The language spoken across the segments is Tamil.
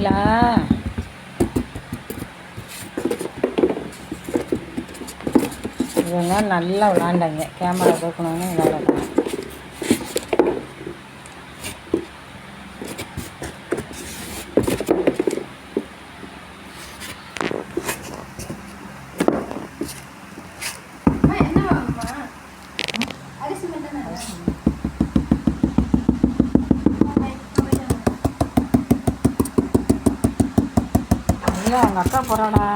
பார்த்தீங்களா இவங்க நல்லா விளாண்டாங்க. கேமரா தூக்கணுன்னு விளாண்டாங்க ஏ அவங்க அக்கா போகிறாடா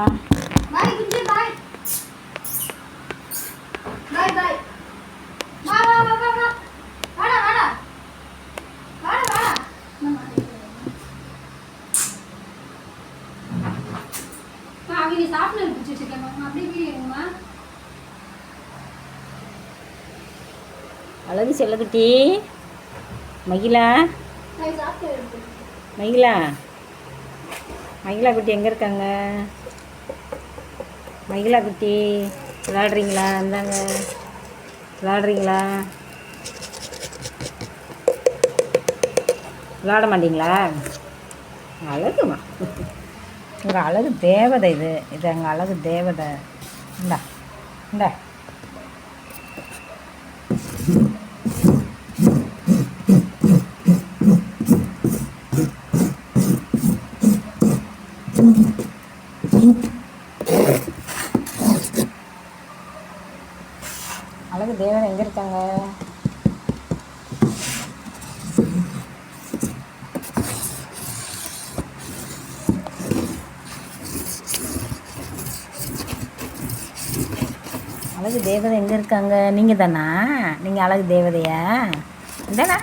அவங்க சாப்பிட்டு பிடிச்சி வச்சிருக்கேன் அப்படியே வீடியோங்கம்மா அழகு செல்லக்குட்டி. மகிழா. மகிழா. மகிழா குட்டி எங்கே இருக்காங்க? மகிழா குட்டி விளாடுறீங்களா இந்தாங்க. விளாடுறீங்களா விளாட மாட்டீங்களா? அழகுமா. உங்கள் அழகு தேவதை இது. இது எங்கள் அழகு தேவதை. இந்தா இந்தா. அழகு தேவன் எங்கே இருக்காங்க? அழகு தேவதை எங்கே இருக்காங்க? நீங்கள் தானா? நீங்கள் அழகு தேவதையா? இந்தாடா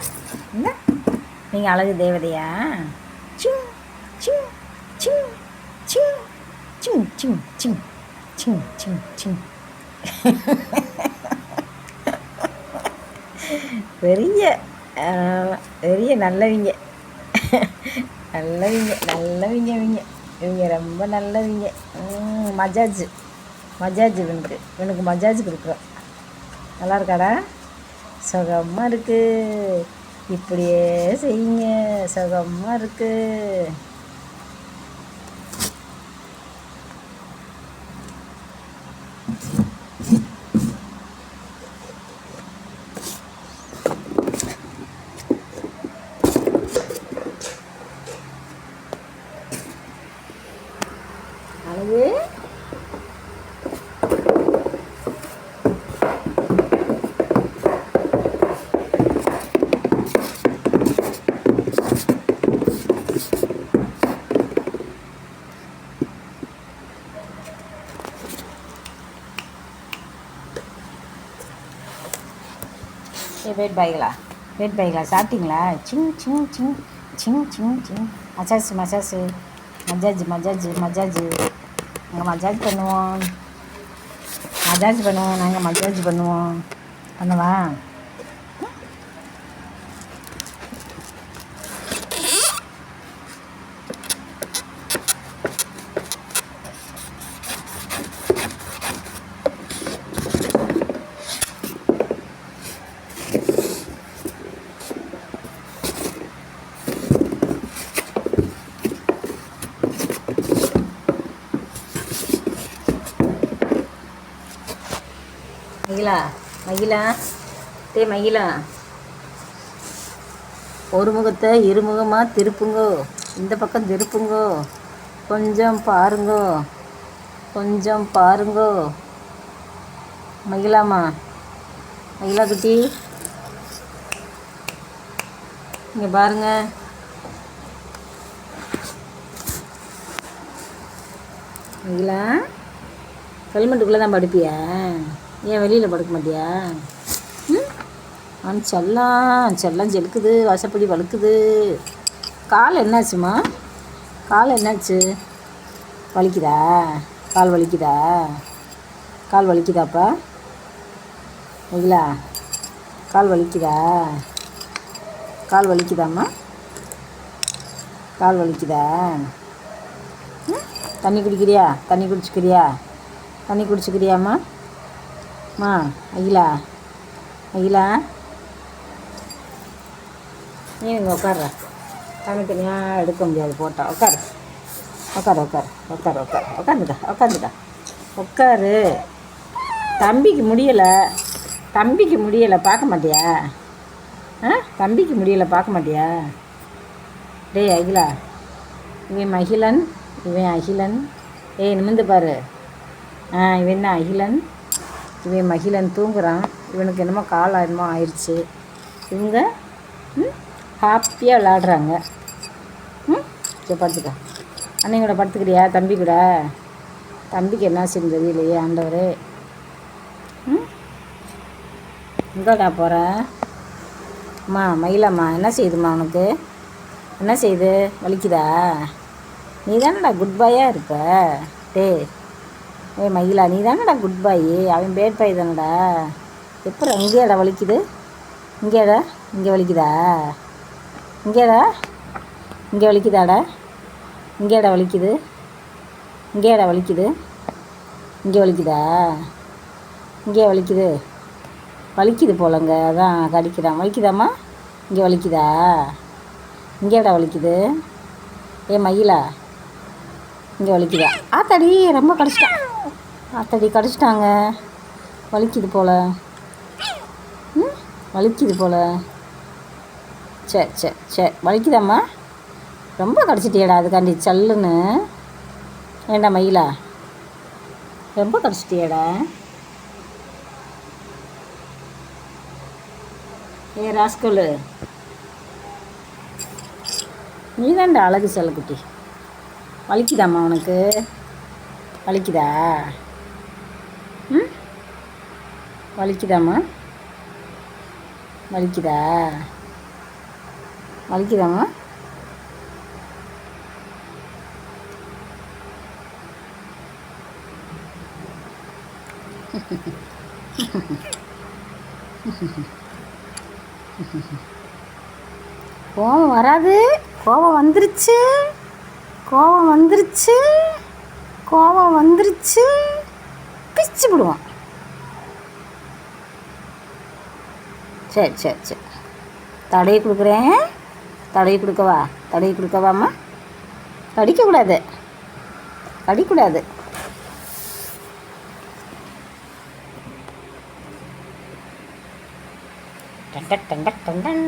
இந்த. நீங்கள் அழகு தேவதையா சிங் சிங் சிங் சிங் சிங் சிங் சிங் சிங் சிங் சிங் பெரிய பெரிய நல்லவிங்க. நல்லவிங்க நல்லவிங்க இவங்க. இவங்க ரொம்ப நல்லவிங்க. மஜாஜ். மஜாஜ் இவனுக்கு. இவனுக்கு மஜாஜ் கொடுக்குறோம். நல்லா இருக்காடா சுகமாக இருக்கு. இப்படியே செய்யுங்க. சுகமாக இருக்கு. வெயிட் பாய்களா வெயிட் பாய்களா சாப்பிட்டீங்களா? சிங் சிங் சிங் சிங் சிங் Singh. Massage massage. Massage massage massage. நாங்கள் மஜாஜ் பண்ணுவோம். மஜாஜ் பண்ணுவோம். நாங்கள் மஜாஜ் பண்ணுவோம். பண்ணவா? மகிழா மகிழா. டே மகிழா. ஒரு முகத்தை இருமுகமாக திருப்புங்கோ. இந்த பக்கம் திருப்புங்கோ. கொஞ்சம் பாருங்கோ. கொஞ்சம் பாருங்கோ. மகிழாமா. மகிழா குட்டி. இங்கே பாருங்க. மகிழா ஹெல்மெட்டுக்குள்ளே தான் படிப்பியா ஏன் வெளியில் படுக்க மாட்டியா? ம்? அவன் செல்லம் செல்லம் ஜெலுக்குது வாசப்படி வலுக்குது கால் என்னாச்சுமா கால் என்னாச்சு? வலிக்குதா? கால் வலிக்குதா? கால் வலிக்குதாப்பா? மகிழா கால் வலிக்குதா? கால் வலிக்குதாம்மா? கால் வலிக்குதா? ம்? தண்ணி குடிக்கிறியா? தண்ணி குடிச்சிக்கிறியா? தண்ணி குடிச்சிக்கிறியாம்மா? மா அகிலா அகிலா நீ இங்கே உட்கார்ற தனித்தனியாக எடுக்க முடியாது போட்டா. உட்காரு உட்காரு உட்காரு உட்காரு உட்காரு உட்காந்துக்கா உட்காந்துக்கா உட்காரு தம்பிக்கு முடியலை. தம்பிக்கு முடியலை பார்க்க மாட்டியா? ஆ? தம்பிக்கு முடியலை பார்க்க மாட்டியா? டேய் அகிலா. இவன் மகிழன் இவன் அகிலன். ஏய் நிமிந்து பாரு. ஆ இவன் என்ன அகிலன்? இவன் மகிழன் தூங்குறான். இவனுக்கு என்னமோ கால் என்னமோ ஆயிடுச்சு இவங்க ம் ஹாப்பியாக விளாடுறாங்க ம் சரி படுத்துக்க. அண்ணன் கூட படுத்துக்கிறியா? தம்பி கூட? தம்பிக்கு என்ன செய்யும் தெரியலையே ஆண்டவர். ம் எங்கடா போகிறேன் அம்மா மயிலம்மா என்ன செய்யுதும்மா உனக்கு? என்ன செய்யுது? வலிக்குதா? நீ தானடா குட் பாயாக இருப்ப. டேய் ஏ மயிலா நீ தானடா குட் பாய் அவன் பேட் பாய் தானடா. எப்போ இங்கேடா வலிக்குது? இங்கேடா இங்கே வலிக்குதா? இங்கேடா இங்கே வலிக்குதாடா? இங்கேடா வலிக்குது? இங்கேடா வலிக்குது? இங்கே வலிக்குதா? இங்கே வலிக்குது. வலிக்குது போலங்க. அதான் கடிக்கிறான். வலிக்குதாம்மா? இங்கே வலிக்குதா? இங்கேடா வலிக்குது? ஏ மயிலா இங்கே வலிக்குதா? ஆத்தாடி ரொம்ப கடிச்சிட்டான். அத்தடி கடிச்சிட்டாங்க. வலிக்குது போல. ம்? வலிக்குது போல. சரி சரி சரி வலிக்குதாம்மா? ரொம்ப கடிச்சிட்டியடா அதுக்காண்டி சல்லுன்னு. ஏண்டா மயிலா? ரொம்ப கடிச்சிட்டியடா. ஏ ராஸ்கோலு. நீ தான்டா அழகு செல்லக்குட்டி. வலிக்குதாம்மா உனக்கு? வலிக்குதா? வலிக்குதாம்மா? வலிக்குதா? வலிக்குதாம்மா? கோபம் வராது. கோபம் வந்துருச்சு. கோபம் வந்துருச்சு. கோபம் வந்துருச்சு. பிச்சு விடுவான் சரி சரி சரி. தடவி கொடுக்குறேன். தடவி கொடுக்கவா? தடவி கொடுக்கவாம்மா? கடிக்கக்கூடாது. கடிக்கூடாது. டண்டக் டண்டக் டண்டன்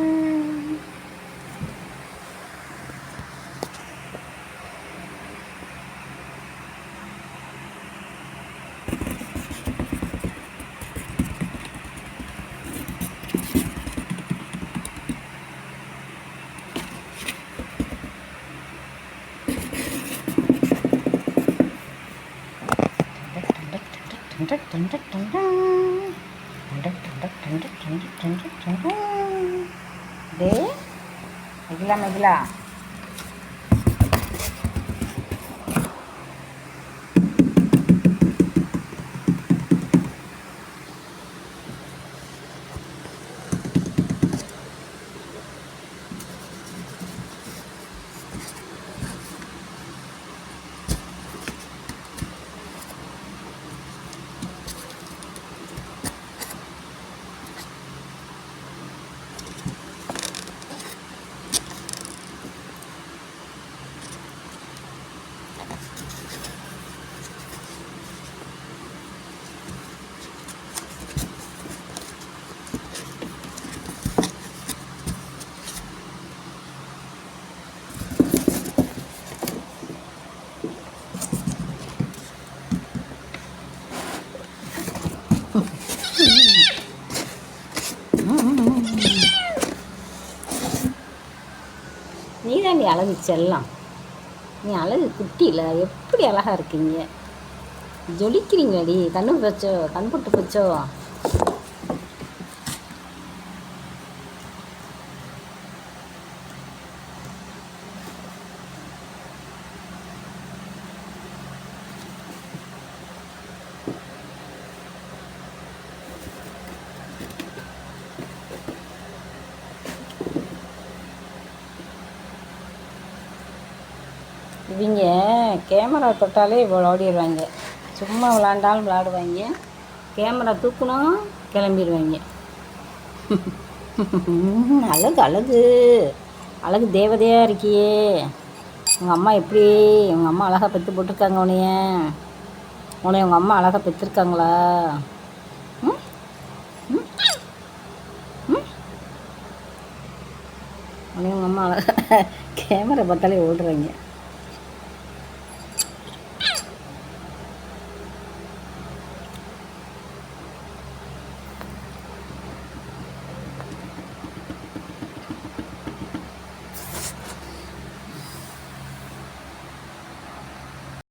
டண்டக் டண்டக் டண்டன் டண்டக் டண்டக் டண்டக் டண்டக் டண்டக் டண்டன் டே மகிழா மகிழா நீ தான் நீ அழகு செல்லாம். நீ அழகு குட்டியில் எப்படி அழகாக இருக்கீங்க? ஜொலிக்கிறீங்களடி கண்ணு போச்சோ கண் போட்டு போச்சோ இவங்க கேமரா தொட்டாலே இவ்வளோ ஓடிடுவாங்க. சும்மா விளாண்டாலும் விளாடுவாங்க. கேமரா தூக்கணும் கிளம்பிடுவாங்க. அழகு அழகு. அழகு தேவதையாக இருக்கியே. உங்கள் அம்மா எப்படி? உங்கள் அம்மா அழகாக பெற்று போட்டிருக்காங்க உன்னைய. உனைய உங்கள் அம்மா அழகாக பெற்றிருக்காங்களா ம்? ம்? ம்? உங்கள் அம்மா அழகாக கேமரா பார்த்தாலே ஓடுறாங்க.